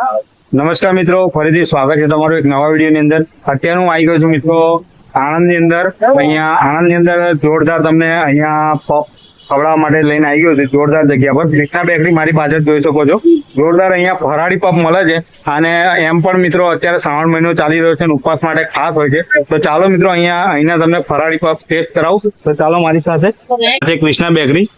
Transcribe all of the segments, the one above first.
નમસ્કાર મિત્રો ફરીથી સ્વાગત છે તમારું એક નવા વિડીયોની અંદર. અત્યારે હું આવી ગયો છું મિત્રો આણંદની અંદર. અહીંયા આણંદની અંદર જોરદાર તમને અહીંયા પપ ખવડાવવા માટે લઈને આવી ગયો છે. જોરદાર જગ્યા પર. કૃષ્ણા બેકરી મારી પાછળ જોઈ શકો છો. જોરદાર અહીંયા ફરાળી પપ મળે છે. અને એમ પણ મિત્રો અત્યારે શ્રાવણ મહિનો ચાલી રહ્યો છે અને ઉપવાસ માટે ખાસ હોય છે. તો ચાલો મિત્રો અહીંયા અહીંના તમને ફરાળી પપ ટેસ્ટ કરાવું. તો ચાલો મારી સાથે. કૃષ્ણા બેકરી.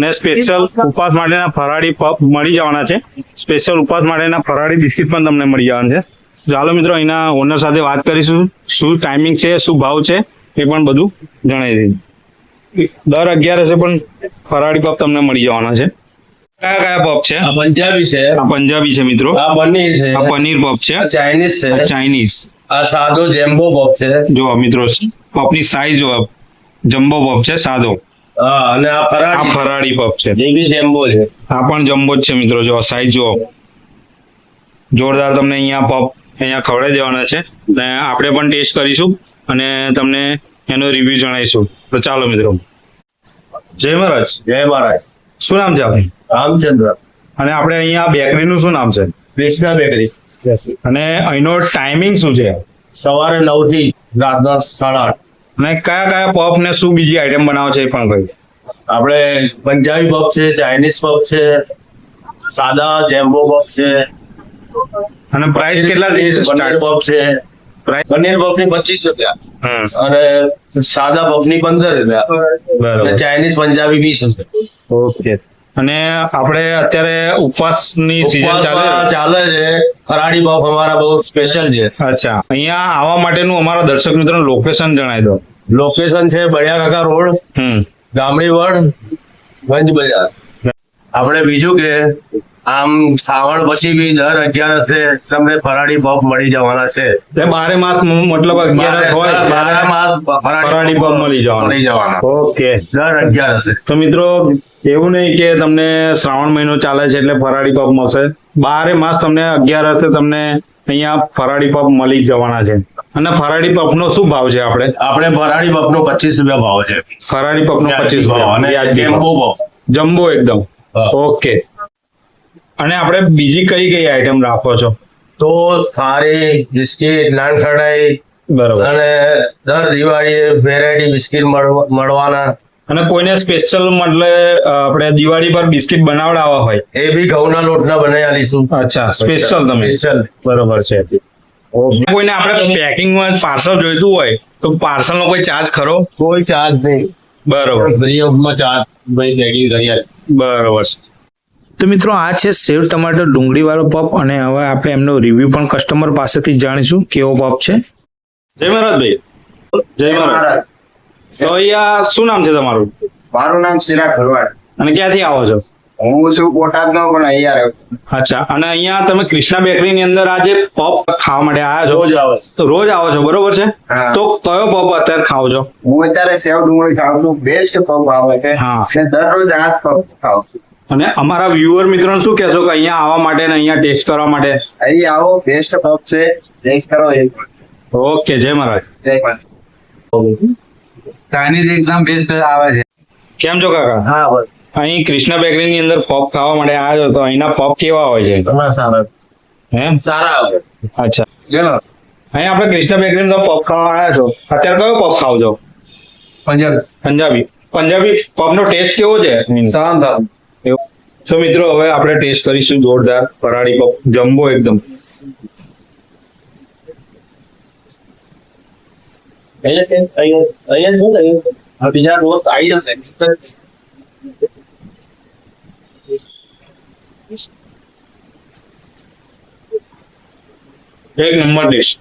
ને સ્પેશિયલ ઉપવાસ માટેના ફરાળી પપ મળી જવાના છે. સ્પેશિયલ ઉપવાસ માટેના ફરાળી બિસ્કિટ પણ તમને મળી જવાના છે. ચાલો મિત્રો અહીંના ઓનર સાથે વાત કરીશું શું ટાઈમિંગ છે શું ભાવ છે એ પણ બધું જણાવી દઈએ. દર અગિયારસે પણ ફરાળી પપ તમને મળી જવાના છે. કયા કયા પપ છે? પંજાબી છે. પંજાબી છે મિત્રો. આ પનીર છે. આ પનીર પપ છે. ચાઇનીઝ આ છે ચાઇનીઝ. આ સાદો જેમ્બો પપ છે. જો મિત્રો પપની સાઈઝ જો જમ્બો પપ છે સાદો. અને આ આ ફરાળી પફ છે. એ બી જેમ્બો છે. આ પણ જમ્બો જ છે મિત્રો જો સાઈઝ જો જોરદાર તમને અહીંયા પપ અહીંયા ખવડાવી દેવાના છે. અને આપણે પણ ટેસ્ટ કરીશું અને તમને એનો રિવ્યુ જણાવીશું. તો ચાલો મિત્રો. જય મહારાજ. જય મહારાજ. શું નામ છે આપનું? રામચંદ્ર. અને આપણે અહીંયા બેકરીનું શું નામ છે? કૃષ્ણા બેકરી અને અહીંનો ટાઈમિંગ શું છે? સવારે નવથી રાતના સાડા આઠ. અને કયા કયા પોપ ને શું બીજી આઈટમ બનાવો છે એ પણ ભાઈ? આપણે પંજાબી પપ છે ચાઇનીઝ પોપ છે સાદા જેમ્બો પફ છે. અને પ્રાઇસ કેટલા પનીર સ્ટાર્ટ પપ છે. પ્રાઇસ પનીર પપની પચીસ રૂપિયા. અને સાદા પફની પંદર રૂપિયા. ચાઇનીઝ પંજાબી વીસ રૂપિયા. ઓકે. અને આપણે અત્યારે ઉપવાસની સિઝન ચાલે ચાલે છે. ફરાળી બફ અમારા બહુ સ્પેશિયલ છે. અચ્છા. અહીંયા આવવા માટેનું અમારા દર્શક મિત્રોનું લોકેશન જણાવી દો. લોકેશન છે બળિયાકાકા રોડ હમ. ગામડી વડ ગંજ બજાર. આપણે બીજું કે આમ શ્રાવણ પછી બી દર અગિયારસે તમને ફરાળી પપ મળી જવાના છે. એટલે બારે માસ મતલબ અગિયારસ હોય. બારે માસ ફરાળી પફ મળી જવાના. મળી જવાના. ઓકે. દર અગિયારસે તો મિત્રો એવું નહીં કે તમને શ્રાવણ મહિનો ચાલે છે એટલે ફરાળી પપ મળશે. બારે માસ તમને અગિયારસે તમને અહીંયા ફરાળી પપ મળી જવાના છે. અને ફરાળી પપનો શું ભાવ છે આપણે? આપણે ફરાળી પપનો નો પચીસ રૂપિયા ભાવ છે. ફરાળી પપનો પચીસ ભાવ અને જમ્બો એકદમ. ઓકે. અને આપણે બીજી કઈ કઈ આઈટમ રાખો છો? તો ખારી બિસ્કિટ નાનખડાઈ બરોબર. અને દર દિવાળીએ વેરાયટી બિસ્કિટ મળવાના. અને કોઈને સ્પેશિયલ મતલબ આપણે દિવાળી પર બિસ્કિટ બનાવડાવવા હોય. એ બી ઘઉંના લોટના બનાવી આલીશું. અચ્છા સ્પેશિયલ તમે. સ્પેશિયલ બરોબર છે. કોઈને આપણે પેકિંગમાં પાર્સલ જોઈતું હોય તો પાર્સલ નો કોઈ ચાર્જ ખરો? કોઈ ચાર્જ નહીં. બરોબર. ફ્રી ઓફમાં ચાર્જ ભાઈ પેકિંગ કરી બરોબર છે. તો મિત્રો આ છે સેવ ટમાટર ડુંગળી વાળો પપ અને હવે આપણે એમનો રિવ્યુ પણ કસ્ટમર પાસેથી જાણીશું કેવો પપ છે. જય મહારાજ ભાઈ જય મહારાજ. તો અહીંયા શું નામ છે તમારું? મારું નામ સિરાગ ભરવાડ અને ક્યાંથી આવો છો? હું છું બોટાદ નો પણ અહીંયા રહ્યો અચ્છા અને અહીંયા તમે કૃષ્ણા બેકરી ની અંદર આજે પપ ખાવા માટે આવ્યા છો? રોજ આવે તો રોજ આવો છો બરોબર છે? તો કયો પપ અત્યારે ખાવ છો? હું અત્યારે સેવ ડુંગળી ખાઉં છું બેસ્ટ પપ આવે છે. હા. અને દરરોજ આ પફ ખાઉં છું. અને અમારા વ્યુઅર મિત્રો શું કહેશો કે અહીંયા આવવા માટે ને અહીંયા ટેસ્ટ કરવા માટે? અહીં આવો બેસ્ટ પબ છે. ટેસ્ટ કરો એક ઓકે જય મહારાજ. જય ચાઇનીઝ એકદમ બેસ્ટ આવે છે. કેમ છો કાકા? હા બસ. અહીં કૃષ્ણ બેકરી ની અંદર પપ ખાવા માટે આવ્યા છો તો અહીંના પપ કેવા હોય છે? સારા. હે? સારા આવે. અચ્છા. ચલો અહીં આપણે કૃષ્ણ બેકરી નો પપ ખાવા આવ્યા છો. અત્યારે કયો પપ ખાવ છો? પંજાબી. પંજાબી. પંજાબી પપ નો ટેસ્ટ કેવો છે? શાંત. તો મિત્રો હવે આપણે ટેસ્ટ કરીશું જોરદાર ફરાળી પપ જમ્બો એકદમ. અહીંયા છે, અહીંયા અહીંયા શું થયું હવે બીજા રોજ આવી જશે. એક નંબર ડિશ